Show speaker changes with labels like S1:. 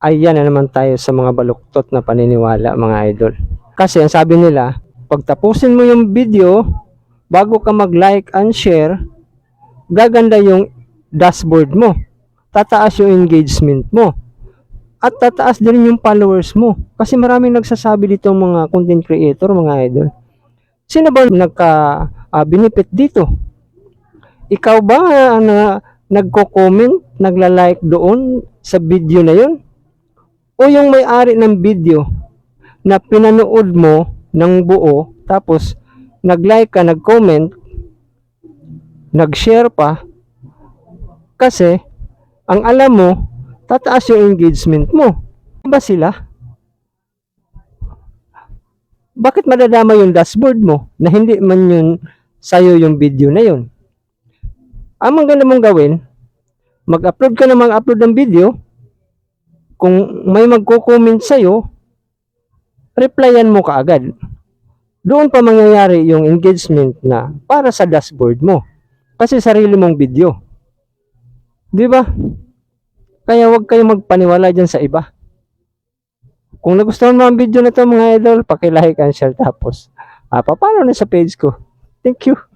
S1: ayan na naman tayo sa mga baluktot na paniniwala mga idol. Kasi ang sabi nila, pag tapusin mo yung video, bago ka mag-like and share, gaganda yung dashboard mo. Tataas yung engagement mo. At tataas din yung followers mo. Kasi maraming nagsasabi dito mga content creator, mga idol. Sino ba nagka-benefit dito? Ikaw ba ah, na nagko-comment, nagla-like doon sa video na yun? O yung may-ari ng video na pinanood mo ng buo, tapos nag-like ka, nag-comment, nag-share pa, kasi ang alam mo, tataas yung engagement mo. Ba sila? Bakit madadama yung dashboard mo na hindi man yun sa'yo yung video na yun? Ang maganda mong gawin, mag-upload ka na mag-upload ng video, kung may magko-comment sa'yo, replyan mo kaagad. Doon pa mangyayari yung engagement na para sa dashboard mo. Kasi sarili mong video. Di ba? Kaya huwag kayong magpaniwala dyan sa iba. Kung nagustuhan mo ang video na to mga idol, pakilike and share tapos. Ah, papalo na sa page ko. Thank you.